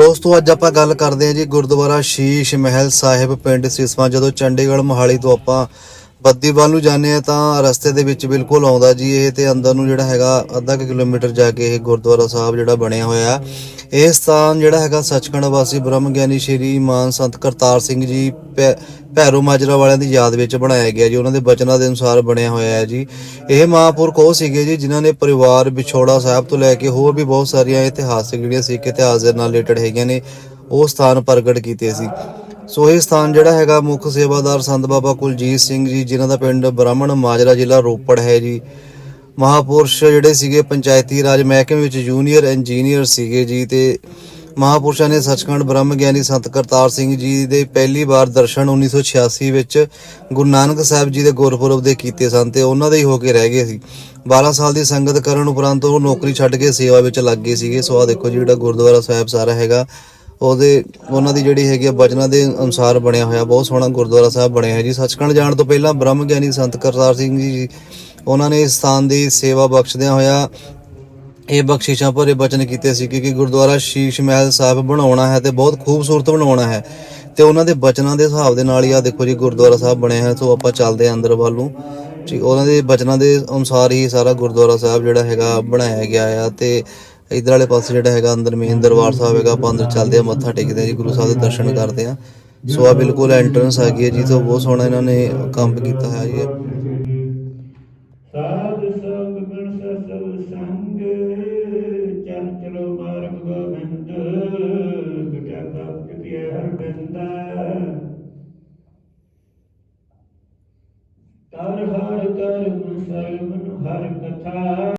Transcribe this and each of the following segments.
ਦੋਸਤੋ, ਅੱਜ ਆਪਾਂ ਗੱਲ ਕਰਦੇ ਹਾਂ ਜੀ ਗੁਰਦੁਆਰਾ ਸ਼ੀਸ਼ ਮਹਿਲ ਸਾਹਿਬ ਪਿੰਡ ਸਿਸਵਾ, ਜਦੋਂ ਚੰਡੀਗੜ੍ਹ ਮੋਹਾਲੀ ਤੋਂ ਆਪਾਂ ਬੱਦੀਵਾਲ ਨੂੰ ਜਾਂਦੇ ਆ ਤਾਂ ਰਸਤੇ ਦੇ ਵਿੱਚ ਬਿਲਕੁਲ ਆਉਂਦਾ ਜੀ ਇਹ ਤੇ ਅੰਦਰ ਨੂੰ ਜਿਹੜਾ ਹੈਗਾ ਅੱਧਾ ਕੁ ਕਿਲੋਮੀਟਰ ਜਾ ਕੇ ਇਹ ਗੁਰਦੁਆਰਾ ਸਾਹਿਬ ਜਿਹੜਾ ਬਣਿਆ ਹੋਇਆ ਇਹ ਸਥਾਨ ਜਿਹੜਾ ਹੈਗਾ ਸੱਚਖੰਡ ਵਾਸੀ ਬ੍ਰਹਮ ਗਿਆਨੀ ਸ਼੍ਰੀ ਮਾਨ ਸੰਤ ਕਰਤਾਰ ਸਿੰਘ ਜੀ ਭੈ- ਭੈਰੋ ਮਾਜਰਾ ਵਾਲਿਆਂ ਦੀ ਯਾਦ ਵਿੱਚ ਬਣਾਇਆ ਗਿਆ ਜੀ, ਉਹਨਾਂ ਦੇ ਬਚਨਾਂ ਦੇ ਅਨੁਸਾਰ ਬਣਿਆ ਹੋਇਆ ਹੈ ਜੀ। ਇਹ ਮਹਾਂਪੁਰਖ ਉਹ ਸੀਗੇ ਜੀ ਜਿਨ੍ਹਾਂ ਨੇ ਪਰਿਵਾਰ ਵਿਛੋੜਾ ਸਾਹਿਬ ਤੋਂ ਲੈ ਕੇ ਹੋਰ ਵੀ ਬਹੁਤ ਸਾਰੀਆਂ ਇਤਿਹਾਸਿਕ ਜਿਹੜੀਆਂ ਸਿੱਖ ਇਤਿਹਾਸ ਦੇ ਨਾਲ ਰਿਲੇਟਡ ਹੈਗੀਆਂ ਨੇ, ਉਹ ਸਥਾਨ ਪ੍ਰਗਟ ਕੀਤੇ ਸੀ। ਸੋ ਇਹ ਸਥਾਨ ਜਿਹੜਾ ਹੈਗਾ ਮੁੱਖ ਸੇਵਾਦਾਰ ਸੰਤ ਬਾਬਾ ਕੁਲਜੀਤ ਸਿੰਘ ਜੀ, ਜਿਨ੍ਹਾਂ ਦਾ ਪਿੰਡ ਬ੍ਰਾਹਮਣ ਮਾਜਰਾ ਜ਼ਿਲ੍ਹਾ ਰੋਪੜ ਹੈ ਜੀ। ਮਹਾਪੁਰਸ਼ ਜਿਹੜੇ ਸੀਗੇ ਪੰਚਾਇਤੀ ਰਾਜ ਮਹਿਕਮੇ ਵਿੱਚ ਜੂਨੀਅਰ ਇੰਜੀਨੀਅਰ ਸੀਗੇ ਜੀ ਤੇ ਮਹਾਪੁਰਸ਼ਾਂ ਨੇ ਸੱਚਖੰਡ ਬ੍ਰਹਮ ਗਿਆਨੀ ਸੰਤ ਕਰਤਾਰ ਸਿੰਘ ਜੀ ਦੇ ਪਹਿਲੀ ਵਾਰ ਦਰਸ਼ਨ 1986 ਵਿੱਚ ਗੁਰੂ ਨਾਨਕ ਸਾਹਿਬ ਜੀ ਦੇ ਗੁਰਪੁਰਬ ਦੇ ਕੀਤੇ ਸਨ ਤੇ ਉਹਨਾਂ ਦੇ ਹੀ ਹੋ ਕੇ ਰਹਿ ਗਏ ਸੀ। 12 ਸਾਲ ਦੀ ਸੰਗਤ ਕਰਨ ਉਪਰੰਤ ਉਹ ਨੌਕਰੀ ਛੱਡ ਕੇ ਸੇਵਾ ਵਿੱਚ ਲੱਗ ਗਏ ਸੀਗੇ। ਸੋ ਆ ਦੇਖੋ ਜੀ ਜਿਹੜਾ ਗੁਰਦੁਆਰਾ ਸਾਹਿਬ ਸਾਰਾ ਹੈਗਾ ਉਹਦੇ, ਉਹਨਾਂ ਦੀ ਜਿਹੜੀ ਹੈਗੀ ਆ ਬਚਨਾਂ ਦੇ ਅਨੁਸਾਰ ਬਣਿਆ ਹੋਇਆ, ਬਹੁਤ ਸੋਹਣਾ ਗੁਰਦੁਆਰਾ ਸਾਹਿਬ ਬਣਿਆ ਹੈ ਜੀ। ਸੱਚਖੰਡ ਜਾਣ ਤੋਂ ਪਹਿਲਾਂ ਬ੍ਰਹਮ ਗਿਆਨੀ ਸੰਤ ਕਰਤਾਰ ਸਿੰਘ ਜੀ ਉਹਨਾਂ ਨੇ ਇਸ ਸਥਾਨ ਦੀ ਸੇਵਾ ਬਖਸ਼ਦਿਆਂ ਹੋਇਆ ਇਹ ਬਖਸ਼ਿਸ਼ਾਂ ਭਰੇ ਬਚਨ ਕੀਤੇ ਸੀ ਕਿ ਗੁਰਦੁਆਰਾ ਸ਼ੀਸ਼ ਮਹਿਲ ਸਾਹਿਬ ਬਣਾਉਣਾ ਹੈ ਤੇ ਬਹੁਤ ਖੂਬਸੂਰਤ ਬਣਾਉਣਾ ਹੈ। ਤੇ ਉਹਨਾਂ ਦੇ ਬਚਨਾਂ ਦੇ ਹਿਸਾਬ ਦੇ ਨਾਲ ਹੀ ਆ ਦੇਖੋ ਜੀ, ਗੁਰਦੁਆਰਾ ਸਾਹਿਬ ਬਣਿਆ ਹੈ। ਸੋ ਆਪਾਂ ਚੱਲਦੇ ਹਾਂ ਅੰਦਰ ਵੱਲ ਨੂੰ। ਜੀ, ਉਹਨਾਂ ਦੇ ਬਚਨਾਂ ਦੇ ਅਨੁਸਾਰ ਹੀ ਸਾਰਾ ਗੁਰਦੁਆਰਾ ਸਾਹਿਬ ਜਿਹੜਾ ਹੈਗਾ ਬਣਾਇਆ ਗਿਆ ਆ ਤੇ ਇਧਰ ਵਾਲੇ ਪਾਸੇ ਜਿਹੜਾ ਹੈਗਾ ਅੰਦਰ ਮੇਨ ਦਰਬਾਰ ਸਾਹਿਬ ਹੈਗਾ, ਆਪਾਂ ਅੰਦਰ ਚੱਲਦੇ ਆ ਮੱਥਾ ਟੇਕਦੇ ਆ ਜੀ, ਗੁਰੂ ਸਾਹਿਬ ਦੇ ਦਰਸ਼ਨ ਕਰਦੇ ਆ ਸੋ ਆ ਬਿਲਕੁਲ ਐਂਟਰੈਂਸ ਆ ਗਈ ਹੈ ਜੀ ਤੋਂ ਬਹੁਤ ਸੋਹਣਾ ਇਹਨਾਂ ਨੇ ਕੰਮ ਕੀਤਾ ਹੋਇਆ ਜੀ। ਸਾਧ ਸੰਗ ਗੁਣ ਸਤਿ ਸੰਗ ਚਲ ਚਲੋ ਮਾਰਗ ਗੋਬਿੰਦ ਦੁਟਿਆ ਤਪ ਕਿਤੇ ਹਰ ਬੰਦਾ ਤਰ ਹਰ ਕਰਮ ਸਰਵਨ ਹਰ ਕਥਾ।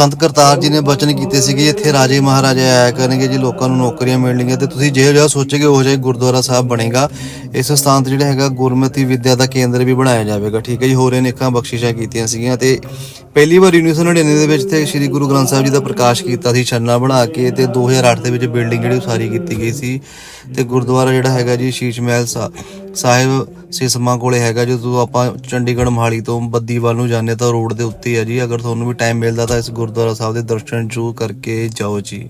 ਸੰਤ ਕਰਤਾਰ ਜੀ ਨੇ ਬਚਨ ਕੀਤੇ ਸੀਗੇ, ਇੱਥੇ ਰਾਜੇ ਮਹਾਰਾਜੇ ਆਇਆ ਕਰਨਗੇ ਜੀ, ਲੋਕਾਂ ਨੂੰ ਨੌਕਰੀਆਂ ਮਿਲਣਗੀਆਂ ਤੇ ਤੁਸੀਂ ਜਿਹੋ ਜਿਹਾ ਸੋਚੋਗੇ, ਉਹ ਜਿਹਾ ਗੁਰਦੁਆਰਾ ਸਾਹਿਬ ਬਣੇਗਾ। ਇਸ ਸਥਾਨ ਤੇ ਜਿਹੜਾ ਹੈਗਾ, ਗੁਰਮਤੀ ਵਿੱਦਿਆ ਦਾ ਕੇਂਦਰ ਵੀ ਬਣਾਇਆ ਜਾਵੇਗਾ, ਠੀਕ ਹੈ ਜੀ, ਹੋਰ ਅਨੇਕਾਂ ਬਖਸ਼ਿਸ਼ਾਂ ਕੀਤੀਆਂ ਸੀਗੀਆਂ ਤੇ ਪਹਿਲੀ ਵਾਰ 1999 ਦੇ ਵਿੱਚ ਤੇ ਸ੍ਰੀ ਗੁਰੂ ਗ੍ਰੰਥ ਸਾਹਿਬ ਜੀ ਦਾ ਪ੍ਰਕਾਸ਼ ਕੀਤਾ ਸੀ, ਛੰਨਾ ਬਣਾ ਕੇ ਤੇ 2008 ਦੇ ਵਿੱਚ ਬਿਲਡਿੰਗ ਜਿਹੜੀ ਉਸਾਰੀ ਕੀਤੀ ਗਈ ਸੀ ਤੇ ਗੁਰਦੁਆਰਾ ਜਿਹੜਾ ਹੈਗਾ ਜੀ, ਸ਼ੀਸ਼ ਮਹਿਲ ਸਾ- ਸਾਹਿਬ ਸਿਸਮਾ ਕੋਲੇ ਹੈਗਾ, ਜਦੋਂ ਆਪਾਂ ਚੰਡੀਗੜ੍ਹ ਮੋਹਾਲੀ ਤੋਂ ਬੱਦੀਵਾਲ ਨੂੰ ਜਾਂਦੇ ਤਾਂ ਰੋਡ ਦੇ ਉੱਤੇ ਹੀ ਹੈ ਜੀ। ਅਗਰ ਤੁਹਾਨੂੰ ਵੀ ਟਾਈਮ ਮਿਲਦਾ ਤਾਂ ਇਸ ਗੁਰਦੁਆਰਾ ਸਾਹਿਬ ਦੇ ਦਰਸ਼ਨ ਜ਼ਰੂਰ ਕਰਕੇ ਜਾਓ ਜੀ।